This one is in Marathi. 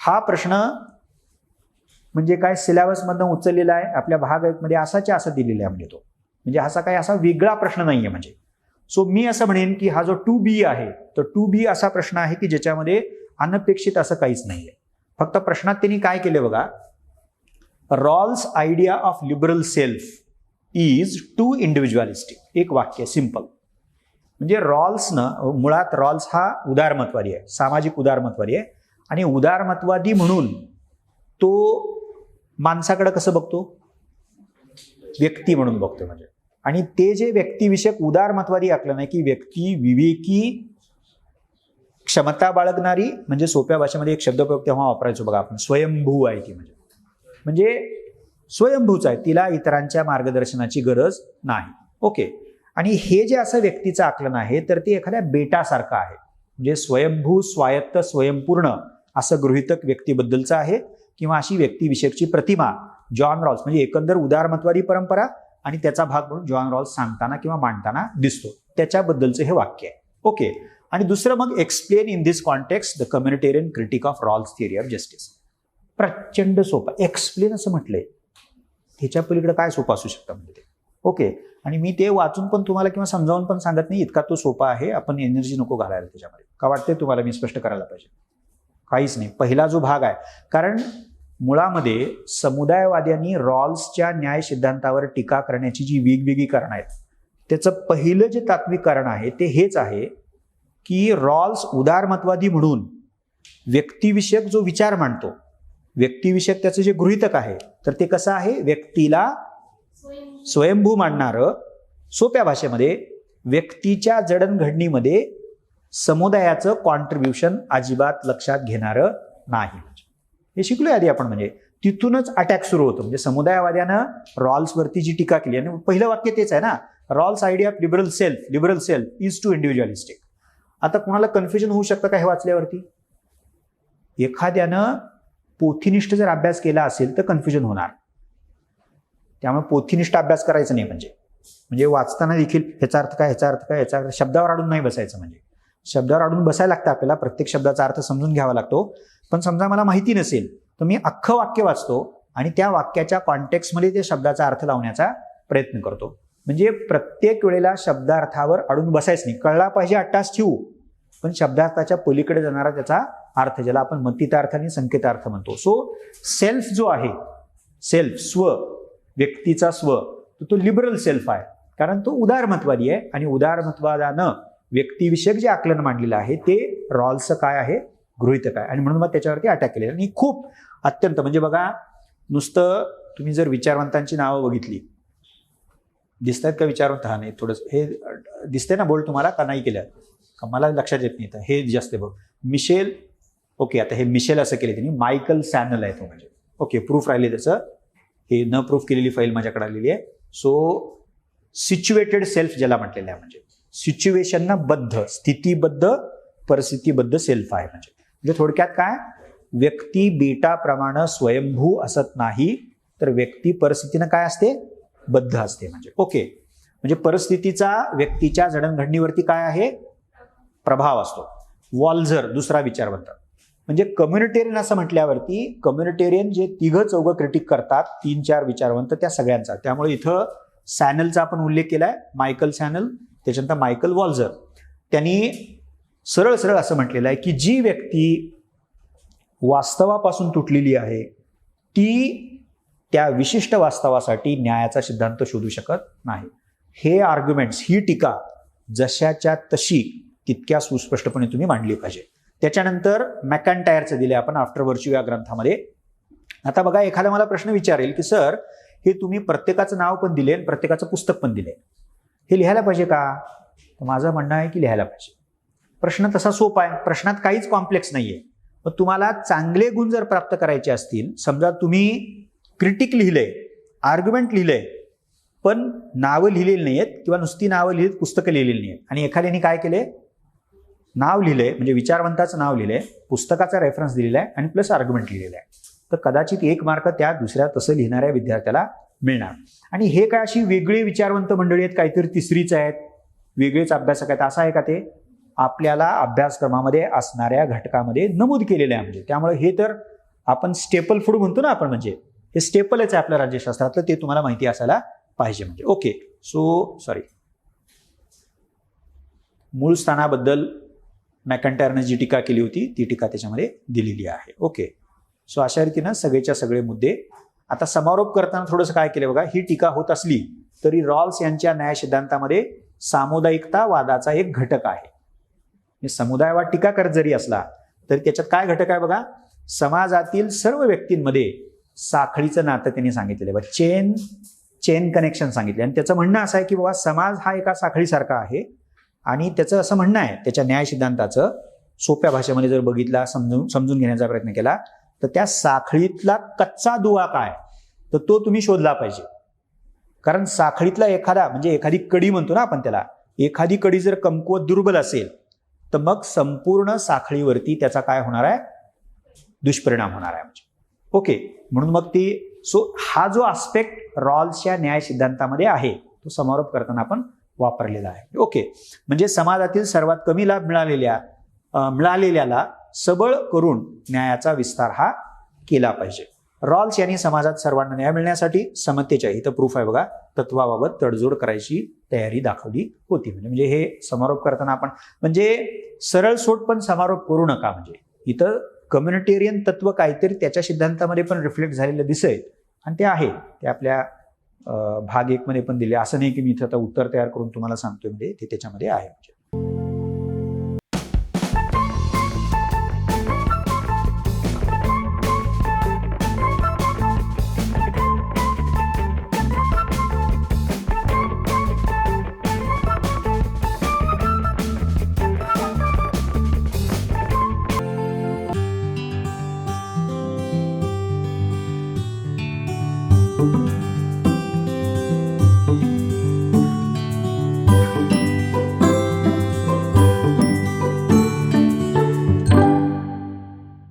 हा प्रश्न म्हणजे काय सिलेबसमधनं उचललेला आहे आपल्या भागमध्ये असाच्या असं दिलेला आहे म्हणजे तो. म्हणजे असा काही असा वेगळा प्रश्न नाही आहे म्हणजे. सो मी असं म्हणेन की हा जो टू बी आहे तर टू बी असा प्रश्न आहे की ज्याच्यामध्ये अनपेक्षित असं काहीच नाही आहे फक्त प्रश्नात त्यांनी काय केले बघा? Rawls idea of liberal self is too individualistic एक वाक्य सिंपल म्हणजे रॉल्सनं मुळात रॉल्स हा उदारमतवादी आहे सामाजिक उदारमतवादी आहे. आणि उदारमतवादी म्हणून तो माणसाकडं कसं बघतो? व्यक्ती म्हणून बघतो म्हणजे. आणि ते जे व्यक्तिविषयक उदारमतवादी आकलन आहे की व्यक्ती विवेकी क्षमता बाळगणारी म्हणजे सोप्या भाषेमध्ये एक शब्दप्रयोग तेव्हा वापरायचो बघा आपण स्वयंभू आहे ती म्हणजे. म्हणजे स्वयंभूच आहे तिला इतरांच्या मार्गदर्शनाची गरज नाही. ओके. आणि हे जे असं व्यक्तीचं आकलन आहे तर ते एखाद्या बेटासारखं आहे. म्हणजे स्वयंभू स्वायत्त स्वयंपूर्ण. असं गृहितक व्यक्तीबद्दलचं आहे किंवा अशी व्यक्तिविषयकची प्रतिमा जॉन रॉल्स म्हणजे एकंदर उदारमतवादी परंपरा आणि त्याचा भाग म्हणून जॉन रॉल्स सांगताना किंवा मांडताना दिसतो. त्याच्याबद्दलचं हे वाक्य आहे. ओके. आणि दुसरं मग explain in this context the communitarian critique of Rawls theory of justice प्रचंड सोपा. एक्सप्लेन असं म्हटलंय. ह्याच्या पलीकडे काय सोपं असू शकतं म्हणजे ते? ओके. आणि मी ते वाचून पण तुम्हाला किंवा समजावून पण सांगत नाही इतका तो सोपा आहे. आपण एनर्जी नको घालायला त्याच्यामध्ये. का वाटते तुम्हाला मी स्पष्ट करायला पाहिजे? काहीच नाही. पहिला जो भाग आहे कारण मुळामध्ये समुदायवाद्यांनी रॉल्सच्या न्याय सिद्धांतावर टीका करण्याची जी वेगवेगळी कारणं आहेत त्याचं पहिलं जे तात्विक कारण आहे ते हेच आहे की रॉल्स उदारमतवादी म्हणून व्यक्तिविषयक जो विचार मांडतो व्यक्तिविषयक त्याचं जे गृहितक आहे तर ते कसं आहे? व्यक्तीला स्वयंभू मांडणारं सोप्या भाषेमध्ये व्यक्तीच्या जडणघडणीमध्ये समुदायाचं कॉन्ट्रीब्युशन अजिबात लक्षात घेणारं नाही. हे शिकलोय आधी आपण म्हणजे. तिथूनच अटॅक सुरू होतो. म्हणजे समुदायवाद्यानं रॉल्सवरती जी टीका केली आणि पहिलं वाक्य तेच आहे ना. Rawls idea of liberal self liberal self is too individualistic. आता कुणाला कन्फ्युजन होऊ शकतं का हे वाचल्यावरती? एखाद्यानं पोथीनिष्ठ जर अभ्यास केला असेल तर कन्फ्युजन होणार. त्यामुळे पोथीनिष्ठ अभ्यास करायचा नाही म्हणजे. म्हणजे वाचताना देखील ह्याचा अर्थ काय ह्याचा अर्थ काय ह्याचा अर्थ शब्दावर अडून नाही बसायचं म्हणजे. शब्दावर अडून बसायला लागतं आपल्याला. प्रत्येक शब्दाचा अर्थ समजून घ्यावा लागतो. पण समजा मला माहिती नसेल तर मी अख्खं वाक्य वाचतो आणि त्या वाक्याच्या कॉन्टेक्स्टमध्ये ते शब्दाचा अर्थ लावण्याचा प्रयत्न करतो. म्हणजे प्रत्येक वेळेला शब्दार्थावर अडून बसायच नाही. कळला पाहिजे अट्टास ठेवू. पण शब्दार्थाच्या पलीकडे जाणारा त्याचा अर्थ ज्याला आपण मतितार्थ आणि संकेतार्थ म्हणतो. सो सेल्फ जो आहे सेल्फ स्व व्यक्तीचा स्व तो तो लिबरल सेल्फ आहे. कारण तो उदारमत्वादी आहे आणि उदारमत्वादानं व्यक्तिविषयक जे आकलन मांडलेलं आहे ते रॉल्सचं काय आहे? गृहितक आहे. आणि म्हणून मग त्याच्यावरती अटॅक केलेलं आणि खूप अत्यंत म्हणजे बघा नुसतं तुम्ही जर विचारवंतांची नावं बघितली दिसत आहेत का विचारवंत? हा नाही थोडंसं हे दिसतंय ना बोल तुम्हाला? का नाही केलं? का मला लक्षात येत नाही तर हे जास्त बघ. मिशेल ओके आता हे मिशेल असं केले त्यांनी. मायकल सॅनल आहे तो म्हणजे. ओके प्रूफ राहिले त्याचं. हे न प्रूफ केलेली फाईल माझ्याकडे आलेली आहे. सो सिच्युएटेड सेल्फ ज्याला म्हटलेलं आहे म्हणजे. सिच्युएशनना बद्ध स्थितीबद्ध परिस्थितीबद्ध सेल्फ आहे म्हणजे. म्हणजे थोडक्यात काय? व्यक्ती बेटाप्रमाणे स्वयंभू असत नाही तर व्यक्ती परिस्थितीनं काय असते? बद्ध असते म्हणजे. ओके. म्हणजे परिस्थितीचा व्यक्तीच्या जडणघडणीवरती काय आहे? प्रभाव असतो. वॉल्झर दुसरा विचारवंत म्हणजे कम्युनिटेरियन असं म्हटल्यावरती कम्युनिटेरियन जे तिघं चौघं क्रिटिक करतात तीन चार विचारवंत त्या सगळ्यांचा. त्यामुळे इथं सॅनलचा आपण उल्लेख केलाय मायकल सॅनल त्याच्यानंतर मायकल वॉल्झर त्यांनी सरळ सरळ असं म्हटलेलं आहे की जी व्यक्ती वास्तवापासून तुटलेली आहे ती त्या विशिष्ट वास्तवासाठी न्यायाचा सिद्धांत शोधू शकत नाही. हे आर्ग्युमेंट्स ही टीका जशाच्या तशी तितक्या सुस्पष्टपणे तुम्ही मांडली पाहिजे. त्याच्यानंतर मॅकॅन्टायरचं दिले आपण आफ्टर वर्च्यू या ग्रंथामध्ये. आता बघा एखादा मला प्रश्न विचारेल की सर हे तुम्ही प्रत्येकाचं नाव पण दिले आणि प्रत्येकाचं पुस्तक पण दिले हे लिहायला पाहिजे का? तर माझं म्हणणं आहे की लिहायला पाहिजे. प्रश्न तसा सोपा आहे. प्रश्नात काहीच कॉम्प्लेक्स नाही आहे मग तुम्हाला चांगले गुण जर प्राप्त करायचे असतील समजा तुम्ही क्रिटिक लिहिलंय आर्ग्युमेंट लिहिलंय पण नावं लिहिलेली नाही आहेत किंवा नुसती नावं लिहित पुस्तकं लिहिलेली नाही आहेत आणि एखाद्याने काय केले? नाव लिहिलंय म्हणजे विचारवंताचं नाव लिहिलंय पुस्तकाचा रेफरन्स दिलेला आहे आणि प्लस आर्ग्युमेंट लिहिलेला आहे. तर कदाचित एक मार्क त्या दुसऱ्या तसं लिहिणाऱ्या विद्यार्थ्याला मिळणार. आणि हे काय अशी वेगळी विचारवंत मंडळी आहेत? काहीतरी तिसरीच आहेत. वेगळेच अभ्यासक आहेत. असं आहे का ते? आपल्याला अभ्यासक्रमामध्ये असणाऱ्या घटकामध्ये नमूद केलेलं आहे म्हणजे. त्यामुळे हे तर आपण स्टेपल फूड म्हणतो ना आपण म्हणजे. हे स्टेपलच आहे आपल्या राज्यशास्त्रातलं. ते तुम्हाला माहिती असायला पाहिजे म्हणजे. ओके सो सॉरी मूळ स्थानाबद्दल मॅकंटायरने जी टीका केली होती ती टीका त्याच्यामध्ये दिलेली आहे. ओके सो अशा रीतीनं सगळेच्या सगळे मुद्दे आता समारोप करताना थोडंसं काय केलं बघा ही टीका होत असली तरी रॉल्स यांच्या न्याय सिद्धांतामध्ये सामुदायिकता वादाचा एक घटक आहे. म्हणजे समुदायवाद टीकाकर जरी असला तरी त्याच्यात काय घटक आहे बघा? समाजातील सर्व व्यक्तींमध्ये साखळीचं नातं त्यांनी सांगितलेलं आहे. चेन चेन कनेक्शन सांगितले. आणि त्याचं म्हणणं असं आहे की बाबा समाज हा एका साखळीसारखा आहे आणि त्याचं असं म्हणणं आहे त्याच्या न्याय सिद्धांताचं सोप्या भाषेमध्ये जर बघितला समजून समजून घेण्याचा प्रयत्न केला तर त्या साखळीतला कच्चा दुवा काय? तर तो तुम्ही शोधला पाहिजे. कारण साखळीतला एखादा म्हणजे एखादी कडी म्हणतो ना आपण त्याला एखादी कडी जर कमकुवत दुर्बल असेल तर मग संपूर्ण साखळीवरती त्याचा काय होणार आहे? दुष्परिणाम होणार आहे म्हणजे. ओके म्हणून मग ती सो हा जो आस्पेक्ट रॉल्सच्या न्याय सिद्धांतामध्ये आहे तो समारोप करताना आपण वापरलेला आहे. ओके म्हणजे समाजातील सर्वात कमी लाभ मिळालेल्या मिळालेल्याला सबळ करून न्यायाचा विस्तार हा केला पाहिजे. रॉल्स यांनी समाजात सर्वांना न्याय मिळण्यासाठी समतेच्या इथं प्रूफ आहे बघा. तत्वाबाबत तडजोड करायची तयारी दाखवली होती. म्हणजे म्हणजे हे समारोप करताना आपण म्हणजे सरळ सोट पण समारोप करू नका म्हणजे. इथं कम्युनिटेरियन तत्व काहीतरी त्याच्या सिद्धांतामध्ये पण रिफ्लेक्ट झालेलं दिसेल आणि ते आहे. ते आपल्या भाग एकमध्ये पण दिले. असं नाही की मी इथं आता उत्तर तयार करून तुम्हाला सांगतोय. म्हणजे ते त्याच्यामध्ये आहे. म्हणजे